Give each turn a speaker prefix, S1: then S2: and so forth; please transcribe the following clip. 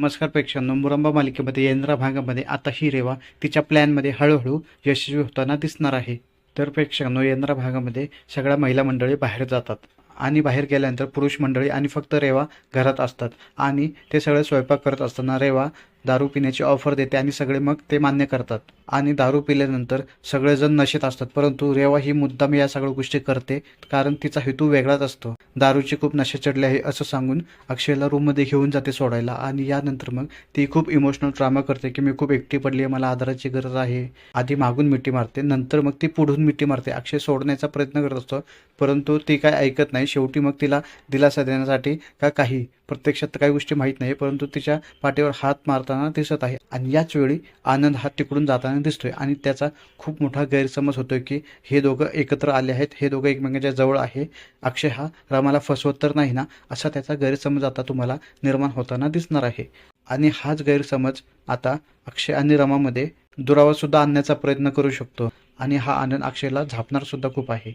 S1: नमस्कार प्रेक्षकांनो मुरंबा मालिकेमध्ये येंद्रा भागामध्ये आता ही रेवा तिच्या प्लॅनमध्ये हळूहळू यशस्वी होताना दिसणार आहे. तर प्रेक्षकांनो येंद्रा भागामध्ये सगळ्या महिला मंडळी बाहेर जातात आणि बाहेर गेल्यानंतर पुरुष मंडळी आणि फक्त रेवा घरात असतात आणि ते सगळे स्वयंपाक करत असताना रेवा दारू पिण्याची ऑफर देते आणि सगळे मग ते मान्य करतात. आणि दारू पिल्यानंतर सगळेजण नशेत असतात. परंतु रेवा ही मुद्दाम या सगळ्या गोष्टी करते कारण तिचा हेतू वेगळाच असतो. दारूची खूप नशे चढले आहे असं सांगून अक्षयला रूममध्ये घेऊन जाते सोडायला आणि यानंतर मग ती खूप इमोशनल ड्रामा करते की मी खूप एकटी पडली आहे मला आधाराची गरज आहे. आधी मागून मिठी मारते नंतर मग ती पुढून मिठी मारते. अक्षय सोडण्याचा प्रयत्न करत असतो परंतु ती काय ऐकत नाही. शेवटी मग तिला दिलासा देण्यासाठी का काही? प्रत्यक्षात काही गोष्टी माहीत नाही परंतु तिच्या पाठीवर हात मारताना दिसत आहे. आणि याच वेळी आनंद हा तिकडून जाताना दिसतोय. आणि त्याचा खूप मोठा गैरसमज होतोय की हे दोघं एकत्र आले आहेत. हे दोघं एकमेकांच्या जवळ आहे. अक्षय हा रामाला फसवत तर नाही ना? असा त्याचा गैरसमज आता तुम्हाला निर्माण होताना दिसणार आहे. आणि हाच गैरसमज आता अक्षय आणि रमामध्ये दुरावा सुद्धा आणण्याचा प्रयत्न करू शकतो. आणि हा आनंद अक्षयला झापणार सुद्धा खूप आहे.